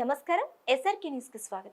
నమస్కారం. ఎస్ఆర్కే న్యూస్కు స్వాగతం.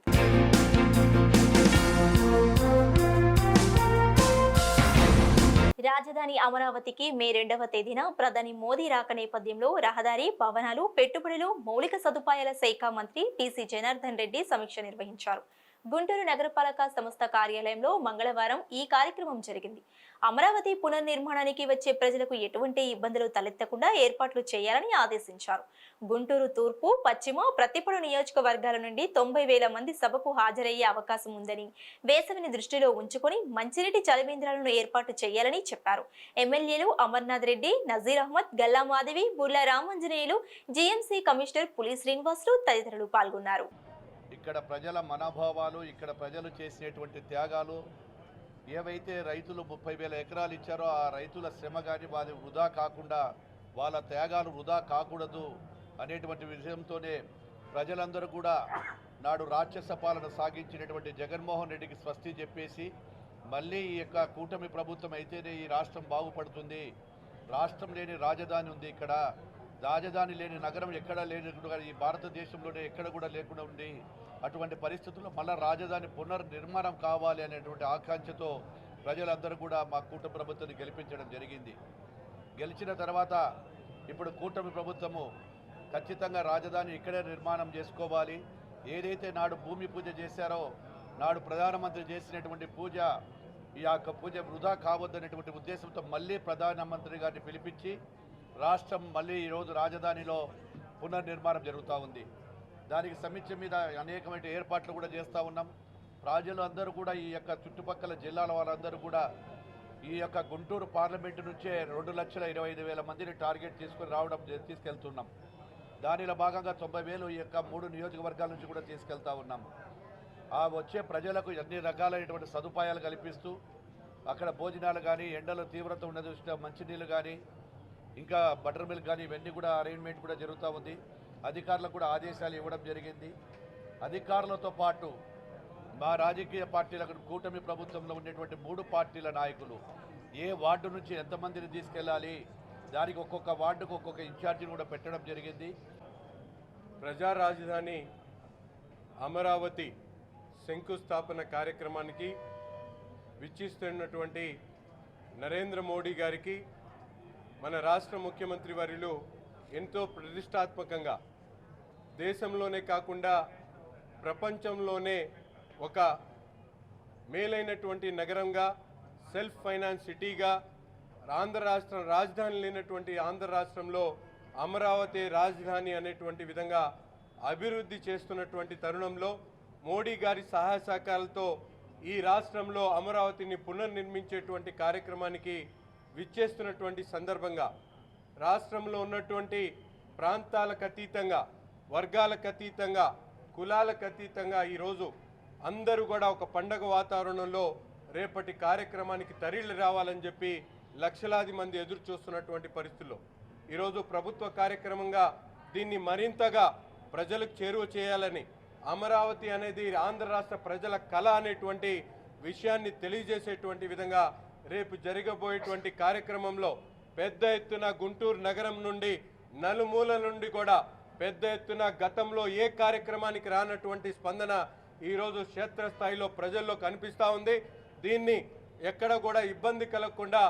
రాజధాని అమరావతికి మే రెండవ తేదీన ప్రధాని మోదీ రాక నేపథ్యంలో రహదారి భవనాలు పెట్టుబడులు మౌలిక సదుపాయాల శాఖ మంత్రి టీసీ జనార్దన్ రెడ్డి సమీక్ష నిర్వహించారు. గుంటూరు నగరపాలక సంస్థ కార్యాలయంలో మంగళవారం ఈ కార్యక్రమం జరిగింది. అమరావతి పునర్నిర్మాణానికి వచ్చే ప్రజలకు ఎటువంటి ఇబ్బందులు తలెత్తకుండా ఏర్పాట్లు చేయాలని ఆదేశించారు. గుంటూరు తూర్పు పశ్చిమ ప్రతిపడు నియోజకవర్గాల నుండి తొంభై వేల మంది సభకు హాజరయ్యే అవకాశం ఉందని వేసవిని దృష్టిలో ఉంచుకొని మంచినీటి చలివేంద్రాలను ఏర్పాటు చేయాలని చెప్పారు. ఎమ్మెల్యేలు అమర్నాథ్ రెడ్డి నజీర్ అహ్మద్ గల్లా మాధవి బుర్లా రామంజనేయులు జీఎంసీ కమిషనర్ పులి శ్రీనివాసులు తదితరులు పాల్గొన్నారు. ఇక్కడ ప్రజల మనోభావాలు ఇక్కడ ప్రజలు చేసినటువంటి త్యాగాలు ఏవైతే రైతులు ముప్పై వేల ఎకరాలు ఇచ్చారో ఆ రైతుల శ్రమ కానీ వారి వృధా కాకుండా వాళ్ళ త్యాగాలు వృధా కాకూడదు అనేటువంటి విషయంతోనే ప్రజలందరూ కూడా నాడు రాక్షస పాలన సాగించినటువంటి జగన్మోహన్ రెడ్డికి స్వస్తి చెప్పేసి మళ్ళీ ఈ యొక్క కూటమి ప్రభుత్వం అయితేనే ఈ రాష్ట్రం బాగుపడుతుంది. రాష్ట్రం లేని రాజధాని ఉంది ఇక్కడ. రాజధాని లేని నగరం ఎక్కడ లేని ఈ భారతదేశంలోనే ఎక్కడ కూడా లేకుండా ఉంది. అటువంటి పరిస్థితుల్లో మళ్ళా రాజధాని పునర్నిర్మాణం కావాలి అనేటువంటి ఆకాంక్షతో ప్రజలందరూ కూడా మా కూటమి ప్రభుత్వాన్ని గెలిపించడం జరిగింది. గెలిచిన తర్వాత ఇప్పుడు కూటమి ప్రభుత్వము ఖచ్చితంగా రాజధాని ఇక్కడే నిర్మాణం చేసుకోవాలి. ఏదైతే నాడు భూమి పూజ చేశారో నాడు ప్రధానమంత్రి చేసినటువంటి పూజ ఈ యొక్క పూజ వృధా కావద్దనేటువంటి ఉద్దేశంతో మళ్ళీ ప్రధానమంత్రి గారిని పిలిపించి రాష్ట్రం మళ్ళీ ఈరోజు రాజధానిలో పునర్నిర్మాణం జరుగుతూ ఉంది. దానికి సమీక్ష మీద అనేకమైన ఏర్పాట్లు కూడా చేస్తూ ఉన్నాం. ప్రజలు అందరూ కూడా ఈ యొక్క చుట్టుపక్కల జిల్లాల వారందరూ కూడా ఈ యొక్క గుంటూరు పార్లమెంటు నుంచే రెండు లక్షల ఇరవై ఐదు వేల మందిని టార్గెట్ తీసుకుని రావడం తీసుకెళ్తున్నాం. దానిలో భాగంగా తొంభై వేలు ఈ యొక్క మూడు నియోజకవర్గాల నుంచి కూడా తీసుకెళ్తా ఉన్నాం. ఆ వచ్చే ప్రజలకు అన్ని రకాలైనటువంటి సదుపాయాలు కల్పిస్తూ అక్కడ భోజనాలు కానీ ఎండల తీవ్రత ఉన్న దృష్ట్యా మంచినీళ్ళు కానీ ఇంకా బటర్ మిల్క్ కానీ ఇవన్నీ కూడా అరేంజ్మెంట్ కూడా జరుగుతూ ఉంది. అధికారులకు కూడా ఆదేశాలు ఇవ్వడం జరిగింది. అధికారులతో పాటు మా రాజకీయ పార్టీలకు కూటమి ప్రభుత్వంలో ఉండేటువంటి మూడు పార్టీల నాయకులు ఏ వార్డు నుంచి ఎంతమందిని తీసుకెళ్ళాలి దానికి ఒక్కొక్క వార్డుకు ఒక్కొక్క ఇన్ఛార్జిని కూడా పెట్టడం జరిగింది. ప్రజా రాజధాని అమరావతి శంకుస్థాపన కార్యక్రమానికి విచ్చిస్తున్నటువంటి నరేంద్ర మోడీ గారికి మన రాష్ట్ర ముఖ్యమంత్రి వర్యులు ఎంతో ప్రతిష్టాత్మకంగా దేశంలోనే కాకుండా ప్రపంచంలోనే ఒక మేలైనటువంటి నగరంగా సెల్ఫ్ ఫైనాన్స్ సిటీగా ఆంధ్ర రాష్ట్రం రాజధాని లేనటువంటి ఆంధ్ర రాష్ట్రంలో అమరావతి రాజధాని అనేటువంటి విధంగా అభివృద్ధి చేస్తున్నటువంటి తరుణంలో మోడీ గారి సహాయ సహకారాలతో ఈ రాష్ట్రంలో అమరావతిని పునర్నిర్మించేటువంటి కార్యక్రమానికి విచ్చేస్తున్నటువంటి సందర్భంగా రాష్ట్రంలో ఉన్నటువంటి ప్రాంతాలకు అతీతంగా వర్గాలకు అతీతంగా కులాలకు అతీతంగా ఈరోజు అందరూ కూడా ఒక పండగ వాతావరణంలో రేపటి కార్యక్రమానికి తరలి రావాలని చెప్పి లక్షలాది మంది ఎదురు చూస్తున్నటువంటి పరిస్థితుల్లో. ఈరోజు ప్రభుత్వ కార్యక్రమంగా దీన్ని మరింతగా ప్రజలకు చేరువ చేయాలని అమరావతి అనేది ఆంధ్ర రాష్ట్ర ప్రజల కళ అనేటువంటి విషయాన్ని తెలియజేసేటువంటి విధంగా రేపు జరగబోయేటువంటి కార్యక్రమంలో పెద్ద ఎత్తున గుంటూరు నగరం నుండి నలుమూల నుండి కూడా పెద్ద ఎత్తున గతంలో ఏ కార్యక్రమానికి రానటువంటి స్పందన ఈరోజు క్షేత్రస్థాయిలో ప్రజల్లో కనిపిస్తూ ఉంది. దీన్ని ఎక్కడ కూడా ఇబ్బంది కలగకుండా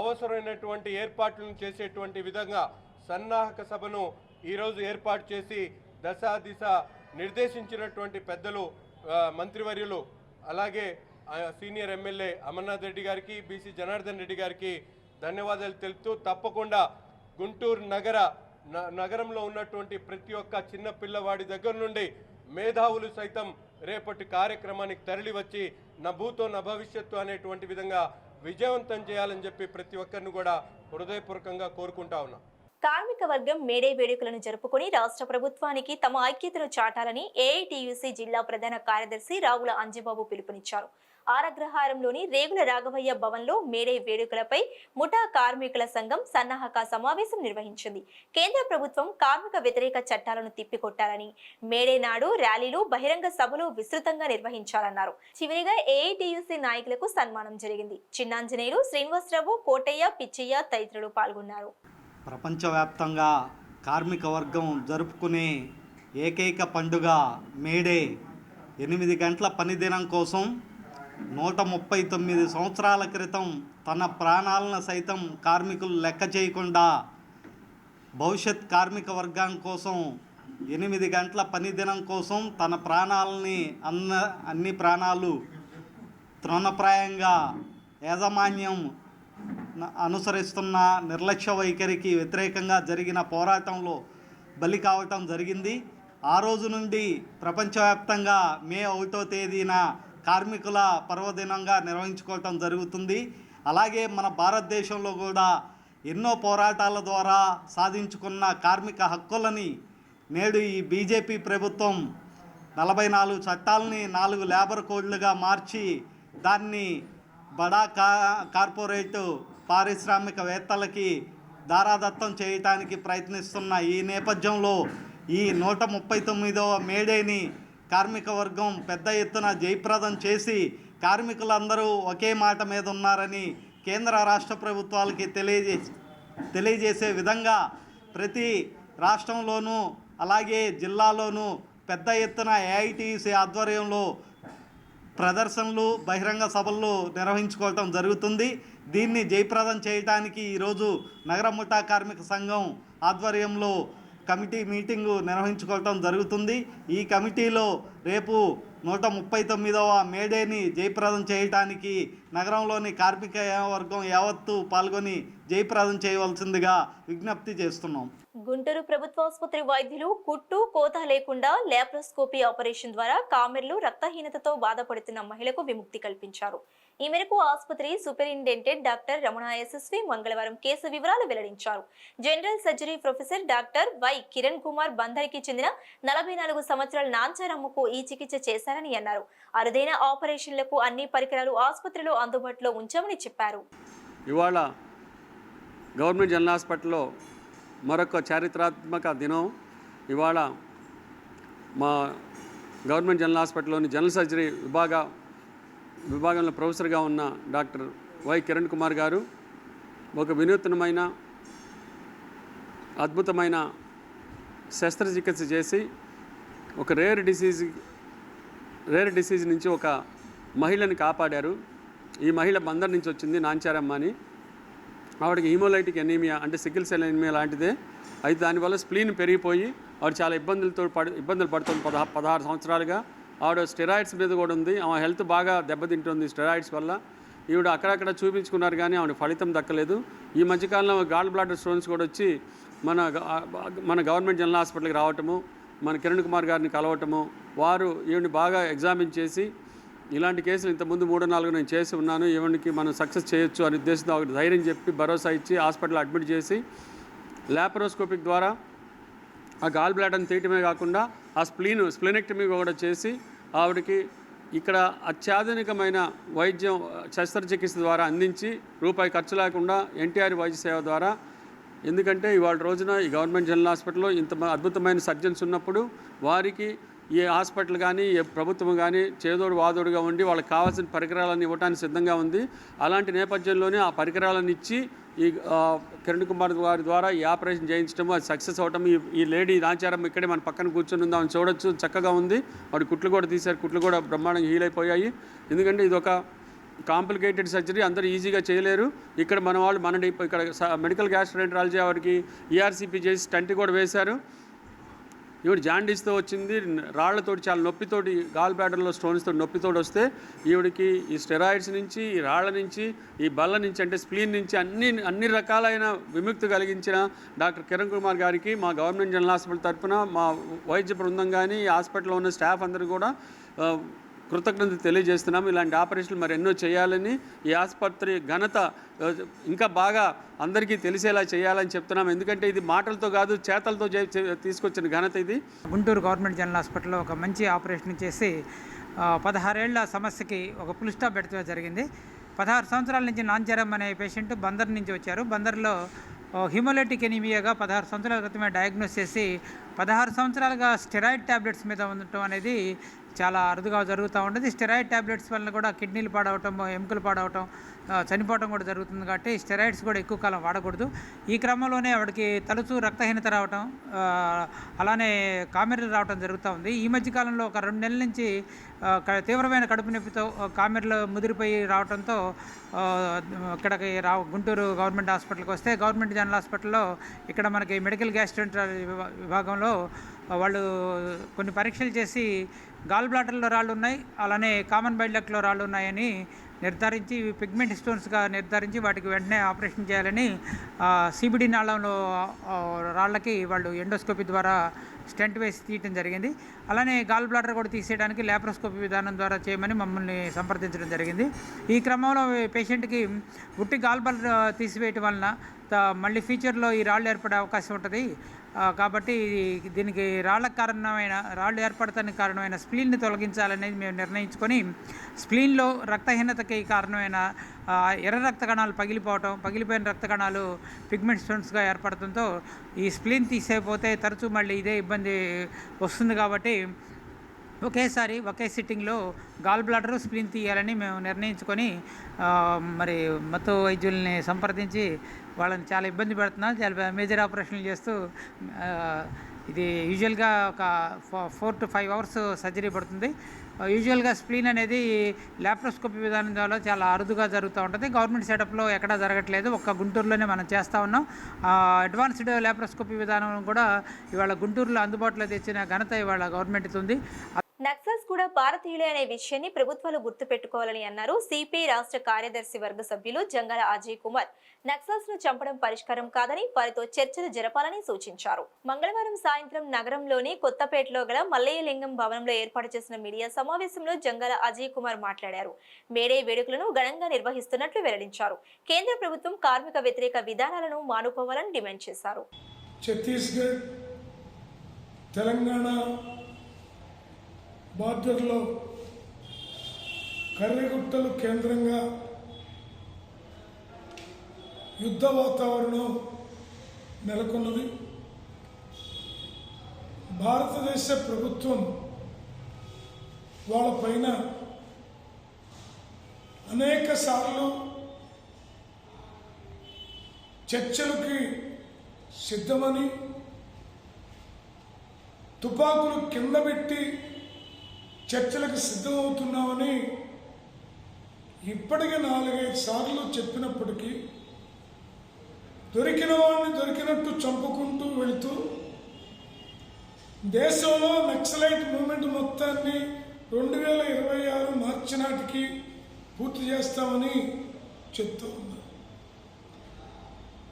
అవసరమైనటువంటి ఏర్పాట్లను చేసేటువంటి విధంగా సన్నాహక సభను ఈరోజు ఏర్పాటు చేసి దశ దిశ నిర్దేశించినటువంటి పెద్దలు మంత్రివర్యులు అలాగే సీనియర్ ఎమ్మెల్యే అమర్నాథ్ రెడ్డి గారికి బీసీ జనార్దన్ రెడ్డి గారికి ధన్యవాదాలు తెలుపుతూ తప్పకుండా గుంటూరు నగర న- నగరంలో ఉన్నటువంటి ప్రతి ఒక్క చిన్న పిల్లవాడి దగ్గర నుండి మేధావులు సైతం రేపటి కార్యక్రమానికి తరలి వచ్చి నా భూతో నా భవిష్యత్తు అనేటువంటి విధంగా విజయవంతం చేయాలని చెప్పి ప్రతి ఒక్కరిని కూడా హృదయపూర్వకంగా కోరుకుంటా ఉన్నా. కార్మిక వర్గం మేడే వేడుకలను జరుపుకొని రాష్ట్ర ప్రభుత్వానికి తమ ఐక్యతను చాటాలని ఏఐటియుసి జిల్లా ప్రధాన కార్యదర్శి రావుల అంజబాబు పిలుపునిచ్చారు. ఆరగ్రహారంలోని రేగుల రాఘవయ్య భవన్లో మేడే వేడుకలపై ముఠా కార్మికుల సంఘం సన్నాహక సమావేశం నిర్వహించింది. కేంద్ర ప్రభుత్వం కార్మిక వ్యతిరేక చట్టాలను తిప్పికొట్టాలని మేడే నాడు ర్యాలీలు బహిరంగ సభలు విస్తృతంగా నిర్వహించాలన్నారు. చివరిగా ఏఐటియుసి నాయకులకు సన్మానం జరిగింది. చిన్నాంజనేయులు శ్రీనివాసరావు కోటయ్య పిచ్చయ్య తదితరులు పాల్గొన్నారు. ప్రపంచవ్యాప్తంగా కార్మిక వర్గం జరుపుకునే ఏకైక పండుగ మేడే. ఎనిమిది గంటల పనిదినం కోసం నూట ముప్పై తొమ్మిది సంవత్సరాల క్రితం తన ప్రాణాలను సైతం కార్మికులు లెక్క చేయకుండా భవిష్యత్ కార్మిక వర్గం కోసం ఎనిమిది గంటల పనిదినం కోసం తన ప్రాణాలని అన్న అన్ని ప్రాణాలు తృణప్రాయంగా యాజమాన్యం అనుసరిస్తున్న నిర్లక్ష్య వైఖరికి వ్యతిరేకంగా జరిగిన పోరాటంలో బలి కావటం జరిగింది. ఆ రోజు నుండి ప్రపంచవ్యాప్తంగా మే ఒకటో తేదీన కార్మికుల పర్వదినంగా నిర్వహించుకోవటం జరుగుతుంది. అలాగే మన భారతదేశంలో కూడా ఎన్నో పోరాటాల ద్వారా సాధించుకున్న కార్మిక హక్కులని నేడు ఈ బీజేపీ ప్రభుత్వం నలభై నాలుగు చట్టాలని నాలుగు లేబర్ కోడ్లుగా మార్చి దాన్ని బడా కా కార్పొరేటు పారిశ్రామికవేత్తలకి దారాదత్తం చేయటానికి ప్రయత్నిస్తున్న ఈ నేపథ్యంలో ఈ నూట ముప్పై తొమ్మిదవ మేడేని కార్మిక వర్గం పెద్ద ఎత్తున జయప్రదం చేసి కార్మికులందరూ ఒకే మాట మీద ఉన్నారని కేంద్ర రాష్ట్ర ప్రభుత్వాలకి తెలియజే తెలియజేసే విధంగా ప్రతి రాష్ట్రంలోనూ అలాగే జిల్లాలోనూ పెద్ద ఎత్తున ఏఐటీసీ ఆధ్వర్యంలో ప్రదర్శనలు బహిరంగ సభలు నిర్వహించుకోవటం జరుగుతుంది. దీన్ని జయప్రదం చేయడానికి ఈరోజు నగర ముఠా కార్మిక సంఘం ఆధ్వర్యంలో కమిటీ మీటింగు నిర్వహించుకోవటం జరుగుతుంది. ఈ కమిటీలో రేపు నూట ముప్పై తొమ్మిదవ మేడేని జయప్రదం చేయటానికి నగరంలోని కార్మిక వర్గం యావత్తు పాల్గొని జయప్రదం చేయవలసిందిగా విజ్ఞప్తి చేస్తున్నాం. గుంటూరు ప్రభుత్వాసుపత్రి వైద్యులు కుట్టు కోత లేకుండా ల్యాప్రోస్కోపీ ఆపరేషన్ ద్వారా కామెర్లు రక్తహీనతతో బాధపడుతున్న మహిళకు విముక్తి కల్పించారు. ఈ మేరకు ఆసుపత్రి సూపరింటెండెంట్ డాక్టర్ రమణ యశస్వి మంగళవారం కేసు వివరాలు వెల్లడించారు. General surgery professor doctor Y Kiran Kumar బందరికి చెందిన నలభై నాలుగు సంవత్సరాల నాంచారమ్మకు ఈ చికిత్స చేశారని అన్నారు. అరుదైన ఆపరేషన్లకు అన్ని పరికరాలు ఆసుపత్రిలో అందుబాటులో ఉంచామని చెప్పారు. ఇవాళ గవర్నమెంట్ జనరల్ హాస్పిటల్లో మరొక చారిత్రాత్మక దినం. ఇవాళ మా గవర్నమెంట్ జనరల్ హాస్పిటల్లోని జనరల్ సర్జరీ విభాగ విభాగంలో ప్రొఫెసర్గా ఉన్న డాక్టర్ వై కిరణ్ కుమార్ గారు ఒక వినూత్నమైన అద్భుతమైన శస్త్రచికిత్స చేసి ఒక రేర్ డిసీజ్ రేర్ డిసీజ్ నుంచి ఒక మహిళని కాపాడారు. ఈ మహిళ బందర్ నుంచి వచ్చింది నాంచారమ్మ అని. ఆవిడకి హీమోలైటిక్ ఎనీమియా అంటే సికిల్ సెల్ ఎనీమియా లాంటిదే. అయితే దానివల్ల స్ప్లీన్ పెరిగిపోయి ఆవిడ చాలా ఇబ్బందులతో పడు ఇబ్బందులు పడుతుంది పద పదహారు సంవత్సరాలుగా. ఆవిడ స్టెరాయిడ్స్ మీద కూడా ఉంది. ఆమె హెల్త్ బాగా దెబ్బతింటుంది స్టెరాయిడ్స్ వల్ల. ఈవిడ అక్కడక్కడ చూపించుకున్నారు కానీ ఆవిడ ఫలితం దక్కలేదు. ఈ మధ్యకాలంలో గాల్ బ్లాడర్ స్టోన్స్ కూడా వచ్చి మన మన గవర్నమెంట్ జనరల్ హాస్పిటల్కి రావటము మన కిరణ్ కుమార్ గారిని కలవటము వారు ఈవిని బాగా ఎగ్జామిన్ చేసి ఇలాంటి కేసులు ఇంతకుముందు మూడు నాలుగు నేను చేసి ఉన్నాను ఈవిడికి మనం సక్సెస్ చేయొచ్చు అనే ఉద్దేశంతో ఆవిడ ధైర్యం చెప్పి భరోసా ఇచ్చి హాస్పిటల్ అడ్మిట్ చేసి ల్యాప్రోస్కోపిక్ ద్వారా ఆ గాల్ బ్లాడర్ని తీయటమే కాకుండా ఆ స్ప్లీన్ స్ప్లినెక్టమీ కూడా చేసి ఆవిడకి ఇక్కడ అత్యాధునికమైన వైద్యం శస్త్రచికిత్స ద్వారా అందించి రూపాయి ఖర్చు లేకుండా ఎన్టీఆర్ వైద్య సేవ ద్వారా. ఎందుకంటే ఇవాళ రోజున ఈ గవర్నమెంట్ జనరల్ హాస్పిటల్లో ఇంత అద్భుతమైన సర్జన్స్ ఉన్నప్పుడు వారికి ఏ హాస్పిటల్ కానీ ఏ ప్రభుత్వం కానీ చేదోడు వాదోడుగా ఉండి వాళ్ళకి కావాల్సిన పరికరాలను ఇవ్వడానికి సిద్ధంగా ఉంది. అలాంటి నేపథ్యంలోనే ఆ పరికరాలను ఇచ్చి ఈ కిరణ్ కుమార్ వారి ద్వారా ఈ ఆపరేషన్ చేయించడం అది సక్సెస్ అవటం ఈ ఈ లేడీ నాచారం ఇక్కడే మన పక్కన కూర్చొని ఉందామని చూడొచ్చు. చక్కగా ఉంది. వాడి కుట్లు కూడా తీశారు. కుట్లు కూడా బ్రహ్మాండంగా హీల్ అయిపోయాయి. ఎందుకంటే ఇది ఒక కాంప్లికేటెడ్ సర్జరీ. అందరూ ఈజీగా చేయలేరు. ఇక్కడ మన వాళ్ళు మన ఇక్కడ స- మెడికల్ గ్యాస్ట్రెంట్రాలజీ వారికి ఈఆర్సీపీ చేసి స్టంట్ కూడా వేశారు. ఈవిడ జాండీస్తో వచ్చింది రాళ్ళతోటి చాలా నొప్పితోటి గాల్ బ్యాటర్లో స్టోన్స్తో నొప్పితోటి వస్తే ఈవిడికి ఈ స్టెరాయిడ్స్ నుంచి ఈ రాళ్ళ నుంచి ఈ బల్ల నుంచి అంటే స్ప్లీన్ నుంచి అన్ని అన్ని రకాలైన విముక్తి కలిగించిన డాక్టర్ కిరణ్ కుమార్ గారికి మా గవర్నమెంట్ జనరల్ హాస్పిటల్ తరఫున మా వైద్య బృందం కానీ ఈ హాస్పిటల్లో ఉన్న స్టాఫ్ అందరూ కూడా కృతజ్ఞత తెలియజేస్తున్నాము. ఇలాంటి ఆపరేషన్లు మరి ఎన్నో చేయాలని ఈ ఆసుపత్రి ఘనత ఇంకా బాగా అందరికీ తెలిసేలా చేయాలని చెప్తున్నాం ఎందుకంటే ఇది మాటలతో కాదు చేతలతో తీసుకొచ్చిన ఘనత ఇది. గుంటూరు గవర్నమెంట్ జనరల్ హాస్పిటల్లో ఒక మంచి ఆపరేషన్ చేసి పదహారేళ్ళ సమస్యకి ఒక పులిస్టా పెడతా పెట్టడం జరిగింది. పదహారు సంవత్సరాల నుంచి నాంజరం అనే పేషెంట్ బందర్ నుంచి వచ్చారు. బందర్లో హిమోలెటిక్ ఎనీమియాగా పదహారు సంవత్సరాల క్రితమే డయాగ్నోస్ చేసి పదహారు సంవత్సరాలుగా స్టెరాయిడ్ ట్యాబ్లెట్స్ మీద ఉండటం అనేది చాలా అరుదుగా జరుగుతూ ఉంటుంది స్టెరాయిడ్ ట్యాబ్లెట్స్ వల్ల కూడా కిడ్నీలు పాడవటం ఎముకలు పాడవటం చనిపోవటం కూడా జరుగుతుంది కాబట్టి స్టెరాయిడ్స్ కూడా ఎక్కువ కాలం వాడకూడదు. ఈ క్రమంలోనే ఆవిడకి తలుచు రక్తహీనత రావటం అలానే కామెర్లు రావటం జరుగుతూ ఉంది. ఈ మధ్య కాలంలో ఒక రెండు నెలల నుంచి తీవ్రమైన కడుపు నొప్పితో కామెర్లు ముదిరిపోయి రావడంతో ఇక్కడికి రా గుంటూరు గవర్నమెంట్ హాస్పిటల్కి వస్తే గవర్నమెంట్ జనరల్ హాస్పిటల్లో ఇక్కడ మనకి మెడికల్ గ్యాస్ట్రెంటరీ విభాగంలో వాళ్ళు కొన్ని పరీక్షలు చేసి గాల్ బ్లాడర్లో రాళ్ళు ఉన్నాయి అలానే కామన్ బైల్డక్లో రాళ్ళు ఉన్నాయని నిర్ధారించి పిగ్మెంట్ స్టోన్స్గా నిర్ధారించి వాటికి వెంటనే ఆపరేషన్ చేయాలని సిబిడి నాళంలో రాళ్ళకి వాళ్ళు ఎండోస్కోపీ ద్వారా స్టెంట్ వేసి తీయటం జరిగింది. అలానే గాల్ బ్లాడర్ కూడా తీసేయడానికి ల్యాప్రోస్కోపీ విధానం ద్వారా చేయమని మమ్మల్ని సంప్రదించడం జరిగింది. ఈ క్రమంలో పేషెంట్కి ఉట్టి గాల్ బ్లాడర్ తీసివేయటం వలన మళ్ళీ ఫ్యూచర్లో ఈ రాళ్ళు ఏర్పడే అవకాశం ఉంటుంది. కాబట్టి దీనికి రాళ్ళకు కారణమైన రాళ్ళు ఏర్పడటానికి కారణమైన స్ప్లీన్ని తొలగించాలనేది మేము నిర్ణయించుకొని స్ప్లీన్లో రక్తహీనతకి కారణమైన ఎర్ర రక్త కణాలు పగిలిపోవటం పగిలిపోయిన రక్త కణాలు పిగ్మెంట్ స్టోన్స్గా ఏర్పడటంతో ఈ స్ప్లీన్ తీసేయకపోతే తరచూ మళ్ళీ ఇదే ఇబ్బంది వస్తుంది కాబట్టి ఒకేసారి ఒకే సిట్టింగ్లో గాల్ బ్లాడర్ స్ప్లీన్ తీయాలని మేము నిర్ణయించుకొని మరి మత్తు వైద్యుల్ని సంప్రదించి వాళ్ళని చాలా ఇబ్బంది పెడుతున్నారు. చాలా మేజర్ ఆపరేషన్లు చేస్తూ ఇది యూజువల్గా ఒక four to five hours surgery పడుతుంది. యూజువల్గా స్ప్లీన్ అనేది ల్యాప్రోస్కోపీ విధానం ద్వారా చాలా అరుదుగా జరుగుతూ ఉంటుంది. గవర్నమెంట్ సెటప్లో ఎక్కడా జరగట్లేదు. ఒక్క గుంటూరులోనే మనం చేస్తూ ఉన్నాం. అడ్వాన్స్డ్ ల్యాప్రోస్కోపీ విధానం కూడా ఇవాళ గుంటూరులో అందుబాటులో తెచ్చిన ఘనత ఇవాళ గవర్నమెంట్ ఉంది. నక్సల్స్ కూడా భారతీయులే అనే విషయాన్ని ప్రభుత్వాలు గుర్తుపెట్టుకోవాలని అన్నారు సిపిఐ రాష్ట్ర కార్యదర్శి వర్గ సభ్యులు జంగాల అజయ్ కుమార్. నక్సల్స్ను చంపడం పరిష్కారం కాదని వారితో చర్చలు జరపాలని సూచించారు. మంగళవారం సాయంత్రం నగరంలోని కొత్తపేటలో గల మల్లయ్యలింగం భవనంలో ఏర్పాటు చేసిన మీడియా సమావేశంలో జంగాల అజయ్ కుమార్ మాట్లాడారు. మేడే వేడుకలను ఘనంగా నిర్వహిస్తున్నట్లు వెల్లడించారు. కేంద్ర ప్రభుత్వం కార్మిక వ్యతిరేక విధానాలను మానుకోవాలని డిమాండ్ చేశారు. ఛత్తీస్గఢ్ తెలంగాణ బార్డర్లో కర్రగుట్టలు కేంద్రంగా యుద్ధ వాతావరణం నెలకొన్నది. భారతదేశ ప్రభుత్వం వాళ్ళపైన అనేక సార్లు చర్చలకి సిద్ధమని తుపాకులు కింద పెట్టి చర్చలకు సిద్ధమవుతున్నామని ఇప్పటికి నాలుగైదు సార్లు చెప్పినప్పటికీ దొరికిన వాడిని దొరికినట్టు చంపుకుంటూ వెళుతూ దేశంలో నక్సలైట్ మూమెంట్ మొత్తాన్ని రెండు వేల ఇరవై ఆరు మార్చి నాటికి పూర్తి చేస్తామని చెప్తూ ఉన్నారు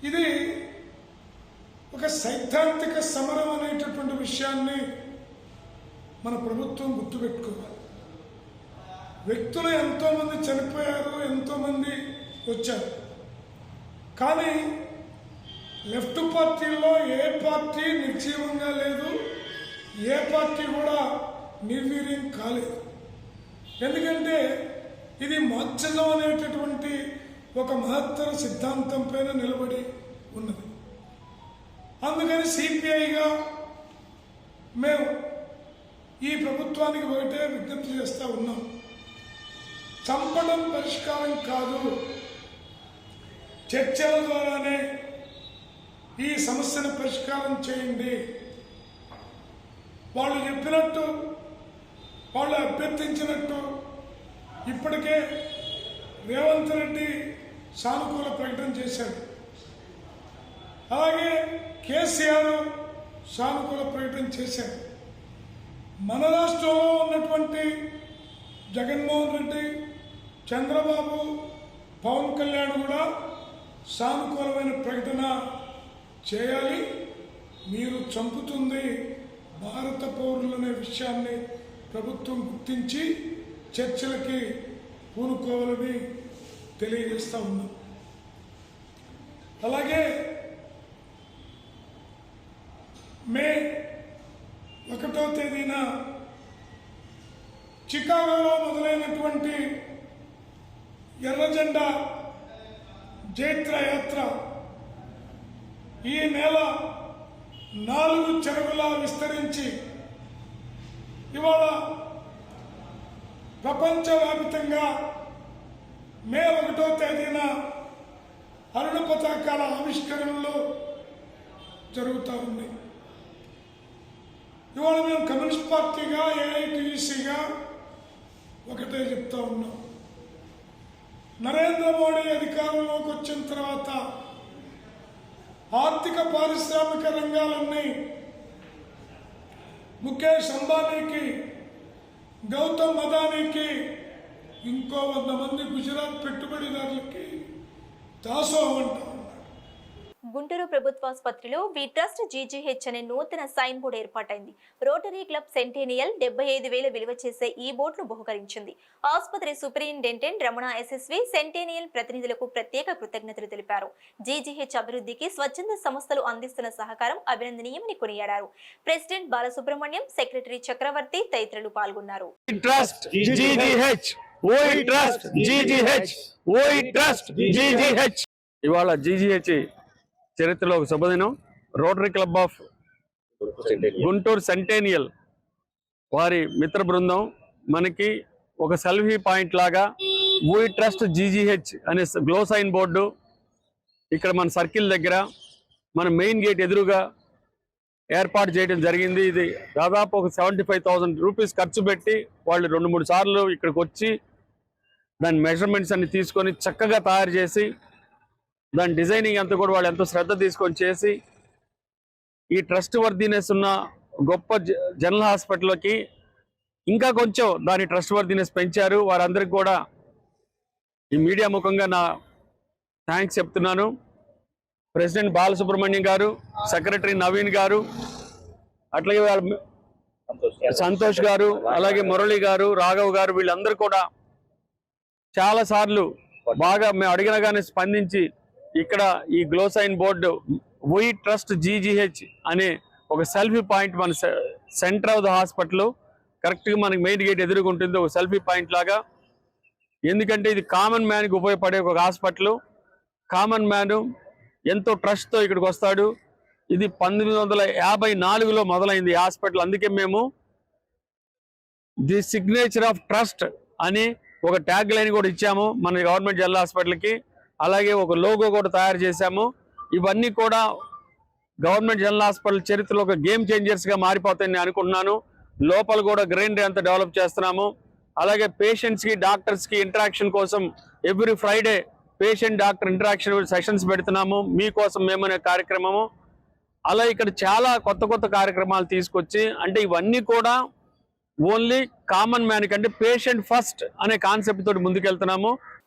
ఇది ఒక సైద్ధాంతిక సమరం అనేటటువంటి విషయాన్ని మన ప్రభుత్వం గుర్తుపెట్టుకోవాలి వ్యక్తులు ఎంతోమంది చనిపోయారు ఎంతోమంది వచ్చారు. కానీ లెఫ్ట్ పార్టీలో ఏ పార్టీ నిర్జీవంగా లేదు ఏ పార్టీ కూడా నిర్వీర్యం కాలేదు. ఎందుకంటే ఇది మార్క్సిజం అనేటటువంటి ఒక మహత్తర సిద్ధాంతం పైన నిలబడి ఉన్నది. అందుకని సిపిఐగా మేము ఈ ప్రభుత్వానికి ఒకటే విజ్ఞప్తి చేస్తూ ఉన్నాం. చంపడం పరిష్కారం కాదు. చర్చల ద్వారానే ఈ సమస్యను పరిష్కారం చేయండి. వాళ్ళు చెప్పినట్టు వాళ్ళు అభ్యర్థించినట్టు ఇప్పటికే రేవంత్ రెడ్డి సానుకూల ప్రకటన చేశాడు. అలాగే కేసీఆర్ సానుకూల ప్రకటన చేశారు మన రాష్ట్రంలో ఉన్నటువంటి జగన్మోహన్ రెడ్డి చంద్రబాబు పవన్ కళ్యాణ్ కూడా సానుకూలమైన ప్రకటన చేయాలి. మీరు చంపుతుంది భారత పౌరులనే విషయాన్ని ప్రభుత్వం గుర్తించి చర్చలకి పూనుకోవాలని తెలియజేస్తా ఉన్నాం. అలాగే మే ఒకటో తేదీన చికాగోలో మొదలైనటువంటి ఎర్రజెండా జైత్రయాత్ర. జైత్ర యాత్ర ఈ నెల నాలుగు చెరువులా విస్తరించి ఇవాళ ప్రపంచవ్యాప్తంగా మే ఒకటో తేదీన అరుణ పతాకాల ఆవిష్కరణలో జరుగుతూ ఉంది ఇవాళ మేము కమ్యూనిస్ట్ పార్టీగా ఏఐటీసీగా ఒకటే చెప్తా ఉన్నాం. నరేంద్ర మోడీ అధికారంలోకి వచ్చిన తర్వాత ఆర్థిక పారిశ్రామిక రంగాలన్నీ ముఖేష్ అంబానీకి గౌతమ్ అదానీకి ఇంకో వంద మంది గుజరాత్ పెట్టుబడిదారులకి దాసోహం అంటారు గుంటూరు ప్రభుత్వాసుపత్రిలో వి ట్రస్ట్ జీజీహెచ్ అనే నూతన సైన్ బోర్డు ఏర్పాటైంది. రోటరీ క్లబ్ సెంటేనియల్ డెబ్బై ఐదు వేల విలువ చేసే ఈ బోర్డును బహుకరించింది. ఆసుపత్రి సూపరింటెండెంట్ రమణ ఎస్ఎస్వి సెంటేనియల్ ప్రతినిధులకు ప్రత్యేక కృతజ్ఞతలు తెలిపారు. జీజీహెచ్ అభివృద్ధికి స్వచ్ఛంద సంస్థలు అందిస్తున్న సహకారం అభినందనీయమని కొనియాడారు. ప్రెసిడెంట్ బాలసుబ్రహ్మణ్యం సెక్రటరీ చక్రవర్తి తదితరులు పాల్గొన్నారు. ట్రస్ట్ జీజీహెచ్ ఓయి ట్రస్ట్ జీజీహెచ్ ఓయి ట్రస్ట్ జీజీహెచ్. ఇవాళ జీజీహెచ్ చరిత్రలో ఒక శుభదినం. Rotary Club of Guntur Centennial వారి మిత్ర బృందం. మనకి ఒక సెల్ఫీ పాయింట్ లాగా వీ ట్రస్ట్ జీజీహెచ్ అనే గ్లో సైన్ బోర్డు ఇక్కడ మన సర్కిల్ దగ్గర మన మెయిన్ గేట్ ఎదురుగా ఏర్పాటు చేయడం జరిగింది. ఇది దాదాపు ఒక సెవెంటీ ఫైవ్ థౌసండ్ రూపీస్ ఖర్చు పెట్టి వాళ్ళు రెండు మూడు సార్లు ఇక్కడికి వచ్చి దాని మెజర్మెంట్స్ అన్ని తీసుకొని చక్కగా తయారు చేసి దాని డిజైనింగ్ అంతా కూడా వాళ్ళు ఎంతో శ్రద్ధ తీసుకొని చేసి ఈ ట్రస్ట్ వర్దీనెస్ ఉన్న గొప్ప జ- జనరల్ హాస్పిటల్కి ఇంకా కొంచెం దాని ట్రస్ట్ వర్దీనెస్ పెంచారు. వారందరికి కూడా ఈ మీడియా ముఖంగా నా థ్యాంక్స్ చెప్తున్నాను. ప్రెసిడెంట్ బాలసుబ్రహ్మణ్యం గారు సెక్రటరీ నవీన్ గారు అట్లాగే సంతోష్ గారు అలాగే మురళి గారు రాఘవ్ గారు వీళ్ళందరూ కూడా చాలా సార్లు బాగా మేము అడిగినగానే స్పందించి ఇక్కడ ఈ glow sign board we trust GGH అనే ఒక సెల్ఫీ పాయింట్ మన సెంటర్ ఆఫ్ ద హాస్పిటల్. కరెక్ట్గా మనకి మెయిన్ గేట్ ఎదుర్కొంటుంది ఒక సెల్ఫీ పాయింట్ లాగా. ఎందుకంటే ఇది కామన్ మ్యాన్కి ఉపయోగపడే ఒక హాస్పిటల్. కామన్ మ్యాన్ ఎంతో ట్రస్ట్తో ఇక్కడికి వస్తాడు. ఇది పంతొమ్మిది వందల యాభై నాలుగులో మొదలైంది హాస్పిటల్. అందుకే మేము ది సిగ్నేచర్ ఆఫ్ ట్రస్ట్ అని ఒక ట్యాగ్ లైన్ కూడా ఇచ్చాము మన గవర్నమెంట్ జనరల్ హాస్పిటల్కి. అలాగే ఒక లోగో కూడా తయారు చేశాము. ఇవన్నీ కూడా గవర్నమెంట్ జనరల్ హాస్పిటల్ చరిత్రలో ఒక గేమ్ చేంజర్స్గా మారిపోతాయని నేను అనుకుంటున్నాను. లోపల కూడా గ్రైండర్ అంతా డెవలప్ చేస్తున్నాము. అలాగే పేషెంట్స్కి డాక్టర్స్కి ఇంటరాక్షన్ కోసం every Friday patient doctor interaction sessions పెడుతున్నాము. మీకోసం మేము కార్యక్రమము. అలా ఇక్కడ చాలా కొత్త కొత్త కార్యక్రమాలు తీసుకొచ్చి అంటే ఇవన్నీ కూడా ఓన్లీ కామన్ మ్యాన్ కంటే పేషెంట్ ఫస్ట్ అనే కాన్సెప్ట్ తోటి ముందుకెళ్తున్నాము.